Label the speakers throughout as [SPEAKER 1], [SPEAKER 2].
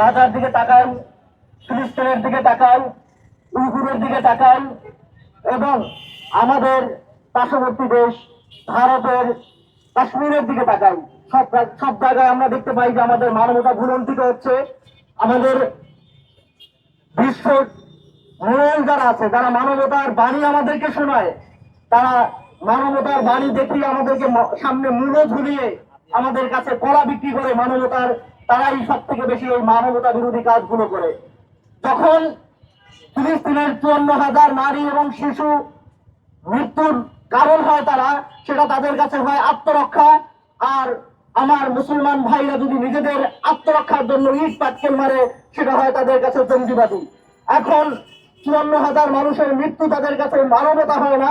[SPEAKER 1] গাজার দিকে তাকান ফিলিস্তিনের দিকে তাকান উইগুরের দিকে তাকান এবং আমাদের পার্শ্ববর্তী দেশ ভারতের কাশ্মীরের দিকে তাকান। সব সব জায়গায় আমরা দেখতে পাই যে আমাদের মানবতা ভুলন্তিত হচ্ছে। আমাদের বিশ্ব মূল যারা আছে, যারা মানবতার বাণী আমাদেরকে শোনায়, তারা মানবতার বাণী দেখিয়ে আমাদেরকে সামনে মূল্য ঝুলিয়ে আমাদের কাছে কলা বিক্রি করে মানবতার তারাই সব থেকে বেশি এই মানবতা বিরোধী কাজগুলো করে। যখন ফিলিস্তিনের চুয়ান্ন হাজার নারী এবং শিশু মৃত্যুর কারণ হয় তারা, সেটা তাদের কাছে হয় আত্মরক্ষা। আর আমার মুসলমান ভাইরা যদি নিজেদের আত্মরক্ষার জন্য ইট পাটকেল মারে, সেটা হয় তাদের কাছে জঙ্গিবাদী। এখন চুয়ান্ন হাজার মানুষের মৃত্যু তাদের কাছে মানবতা হয় না।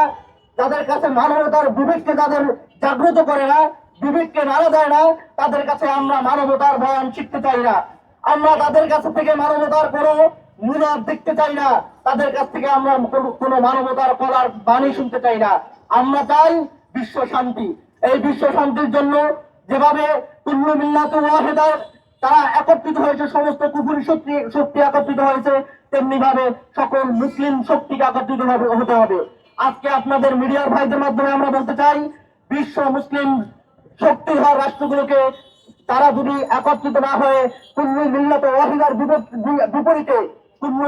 [SPEAKER 1] তাদের কাছে মানবতার বিবেককে তাদের জাগ্রত করে না। বিবেককে নাড়া দেয় না, তাদের কাছে আমরা মানবতার বয়ান শিখতে চাই না। আমরা তাদের কাছে থেকে মানবতার কোনো মুনাদ দেখতে চাই না। তাদের কাছ থেকে আমরা কোনো- মানবতার কলার বাণী শুনতে চাই না। আমরা চাই বিশ্ব শান্তি। এই বিশ্ব শান্তির জন্য যেভাবে কুল্লু মিল্লাত ওয়াহেদার তারা একত্রিত হয়েছে, সমস্ত কুফুরি শক্তি শক্তি একত্রিত হয়েছে তেমনি ভাবে সকল মুসলিম শক্তিকে একত্রিত হতে হবে। আজকে আপনাদের মিডিয়ার ভাইদের মাধ্যমে আমরা বলতে চাই, বিশ্ব মুসলিম শক্তি হওয়া রাষ্ট্রগুলোকে তারা যদি একত্রিত না হয়ে কুল্লু মিল্লাত ওয়াহিদার বিপরীতে কুল্লু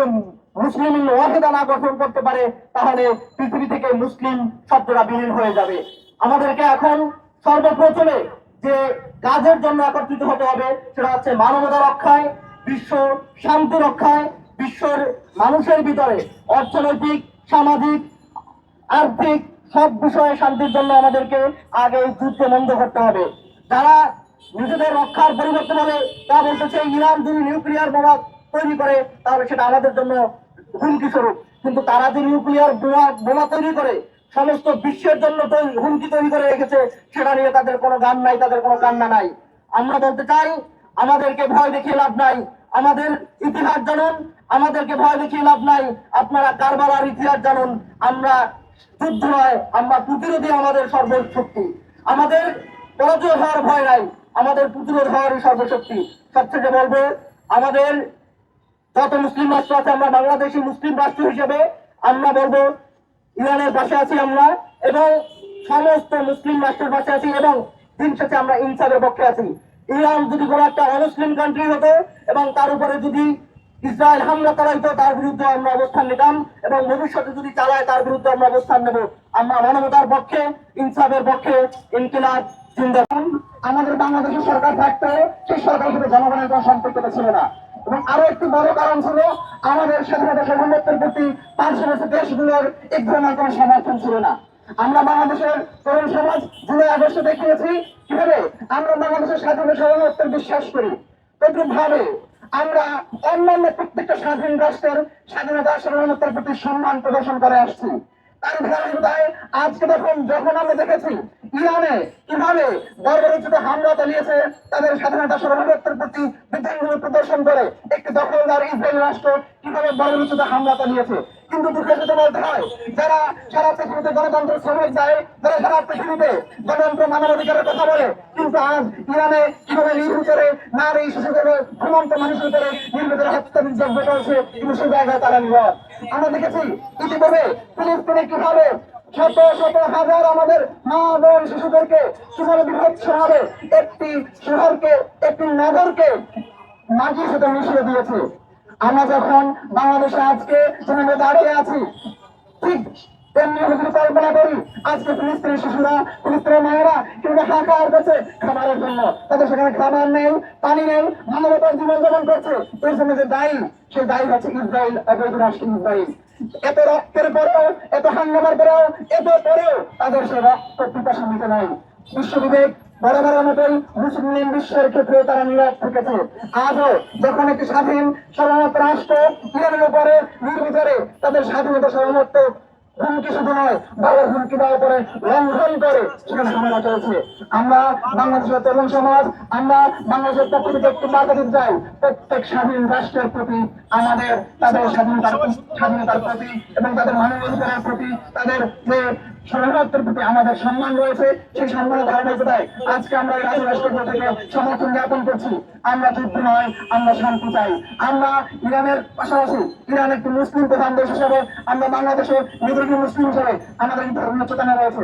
[SPEAKER 1] মুসলিম ওয়াহিদা না গঠন করতে পারে, তাহলে পৃথিবী থেকে মুসলিম শব্দটা বিলীন হয়ে যাবে। আমাদেরকে এখন সর্বপ্রথমে যে কাজের জন্য একত্রিত হতে হবে, সেটা হচ্ছে মানবতা রক্ষায়, বিশ্ব শান্তি রক্ষায়, বিশ্বের মানুষের ভিতরে অর্থনৈতিক, সামাজিক, আর্থিক সব বিষয়ে শান্তির জন্য আমাদেরকে আগে এই যুদ্ধ বন্ধ করতে হবে। যারা নিজেদের রক্ষার পরিবর্তে বলে, তা বলতেছে, ইরান যদি নিউক্লিয়ার বোমা তৈরি করে, তাহলে সেটা আমাদের জন্য হুমকি স্বরূপ। কিন্তু তারা যে নিউক্লিয়ার বোমা বোমা তৈরি করে, সমস্ত বিশ্বের জন্য হুমকি তৈরি করে রেখেছে, সেটা নিয়ে তাদের কোনো গান নাই, তাদের কোনো কান্না নাই। আমরা বলতে চাই, আমাদেরকে ভয় দেখিয়ে লাভ নাই। আমাদের ইতিহাস জানুন, আমাদেরকে ভয় দেখিয়ে লাভ নাই। আপনারা কারবালার ইতিহাস জানুন। আমরা যুদ্ধ নয়, আমরা প্রতিরোধী আমাদের সর্বশক্তি। আমাদের পরাজয় হওয়ার ভয় নাই, আমাদের প্রতিরোধ হওয়ারই সর্বশক্তি। সবথেকে বলব, আমাদের যত মুসলিম রাষ্ট্র আছে, আমরা বাংলাদেশি মুসলিম রাষ্ট্র হিসেবে আমরা বলব, ইরানের পাশে আছি আমরা এবং সমস্ত মুসলিম রাষ্ট্রের পাশে আছি এবং দিন শেষে আমরা ইনসাফের পক্ষে আছি। ইরান যদি কোনো একটা অমুসলিম কান্ট্রি হতো এবং তার উপরে যদি ইসরায়েল হামলা চালাইতো, তার বিরুদ্ধে আমরা অবস্থান নিতাম এবং ভবিষ্যতে যদি চালায়, তার বিরুদ্ধে আমরা অবস্থান নেব। আমরা মানবতার পক্ষে, ইনসাফের পক্ষে, ইনকিলাব আমাদের বাংলাদেশের সরকার থাকতে সেই সরকারের সাথে জনগণের কোনো সম্পর্কটা ছিল না। এবং আরও একটি বড় কারণ ছিল, আমাদের স্বাধীনতা সার্বভৌমত্বের প্রতি পার্শ্ববর্তী দেশগুলোর এক ধরনের কোনো সমর্থন ছিল না। আমরা বাংলাদেশের তরুণ সমাজ জুলাই আগস্টে দেখিয়েছি, কীভাবে আমরা বাংলাদেশের স্বাধীনতা সার্বভৌমত্বের বিশ্বাস করি? তদ্রুপ ভাবে আমরা অন্যান্য প্রত্যেকটা স্বাধীন রাষ্ট্রের স্বাধীনতা সার্বভৌমত্বের প্রতি সম্মান প্রদর্শন করে আসছি। তার ধারাবাহিকতায় আজকে দেখুন, যখন আমরা দেখেছি ইরানে কীভাবে বর্বরোচিত হামলা চালিয়েছে, তাদের স্বাধীনতা সার্বভৌমত্বের প্রতি বিদ্রোহ প্রদর্শন করে একটি দখলদার ইসরায়েল রাষ্ট্র কীভাবে বর্বরোচিত হামলা চালিয়েছে। কিন্তু দুঃখের সাথে বলতে হয়, যারা সারা পৃথিবীতে গণতন্ত্র শ্রমিক দেয়, যারা সারা পৃথিবীতে গণতন্ত্র মানবাধিকারের কথা বলে, কিন্তু আজ ইরানে কীভাবে নির্বিচারে নারী, শিশুদের ঘুমন্ত মানুষের উপরে নির্বিচারে হত্যা নির্যাতন চলছে, কিন্তু সেই জায়গায় তারা নিরব আমরা দেখেছি, ইতিপূর্বে ফিলিস্তিনে কীভাবে শত শত হাজার আমাদের মা বোন শিশুদেরকে কীভাবে হবে একটি শহরকে, একটি নগরকে মাটির সাথে মিশিয়ে দিয়েছে। আমরা যখন বাংলাদেশে আজকে যেভাবে দাঁড়িয়ে আছি, ঠিক তেমনি যদি কল্পনা করি, আজকে ফিলিস্তিনের শিশুরা ফিলিস্তিনের মায়েরা কীভাবে হাহাকার করছে খাবারের জন্য। তাদের সেখানে খাবার নেই, পানি নেই, মানবতার জীবনযাপন করছে। এর জন্য যে দায়ী, সেই দায়ী হচ্ছে ইসরায়েল, অবৈধ রাষ্ট্র ইসরায়েল। এত রক্তের পরেও, এত হাঙ্গামার পরেও, এত পরেও তাদের সে রক্ত পিপাসা নাই। বিশ্ববিবেক বড় বড় মতন মুসলিম বিশ্বের ক্ষেত্রে তারা নীরব থেকেছে। আজও যখন একটি স্বাধীন সাধারণত রাষ্ট্র ইরানের উপরে নির্বিচারে তাদের স্বাধীনতা সাধারণত হুমকি শুধু নয় ভালো হুমকি দেওয়ার পরে লঙ্ঘন করে? সেখানে হামলা চলছে। আমরা বাংলাদেশের তরুণ সমাজ, আমরা বাংলাদেশের পক্ষ থেকে একটু বার্তা দিতে চাই। প্রত্যেক স্বাধীন রাষ্ট্রের প্রতি, আমাদের তাদের স্বাধীনতার স্বাধীনতার প্রতি এবং তাদের মানবাধিকারের প্রতি, তাদের যে
[SPEAKER 2] স্বাধীনতার প্রতি আমাদের সম্মান রয়েছে, সেই সম্মানের ধারাবাহিকতায় আজকে আমরা এই রাজ্য রাষ্ট্র থেকে সমর্থন জ্ঞাপন করছি। আমরা যুদ্ধ নয় আমরা শান্তি চাই। আমরা ইরানের পাশাপাশি ইরান একটি মুসলিম প্রধান দেশ হিসাবে, আমরা বাংলাদেশের নিজেকে মুসলিম হিসেবে আমাদের ধর্মীয় চেতনা রয়েছে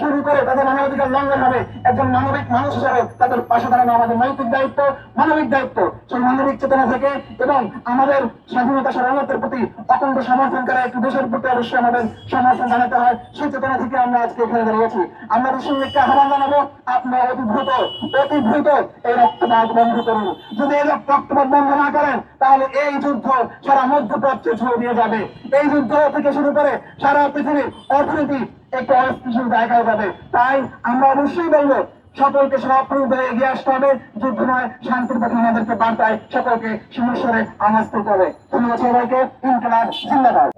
[SPEAKER 2] শুরু করে তাদের মানবাধিকার লঙ্ঘন হবে। একজন মানবিক মানুষ হিসাবে তাদের পাশে দাঁড়ানো আমাদের নৈতিক দায়িত্ব, মানবিক দায়িত্ব। সেই মানবিক চেতনা থেকে এবং আমাদের স্বাধীনতা সাধারণতার প্রতি অখণ্ড সমর্থন করা একটি দেশের প্রতি অবশ্যই আমাদের সমর্থন জানাতে হয়, সেই চেতনা থেকে আমরা আজকে এখানে দাঁড়িয়েছি। আমরা বিশ্বকে আহ্বান জানাব, আপনারা অতি দ্রুত অতি দ্রুত এই রক্তপাত বন্ধ করুন। যদি এই রক্তপাত বন্ধ না করেন, তাহলে এই যুদ্ধ সারা মধ্যপ্রাচ্যে ছড়িয়ে যাবে। এই যুদ্ধ থেকে শুরু করে সারা পৃথিবীর অর্থনীতি একটু অস্থিতিশীল জায়গায় যাবে। তাই আমরা অবশ্যই বলব, সকলকে সক্রিয় হয়ে এগিয়ে আসতে হবে। যুদ্ধ নয়, শান্তির পথে আমাদেরকে বার্তায় সকলকে সমস্যারে আনাজ করতে হবে ধন্যবাদ সবাইকে। ইনকলাব জিন্দাবাদ।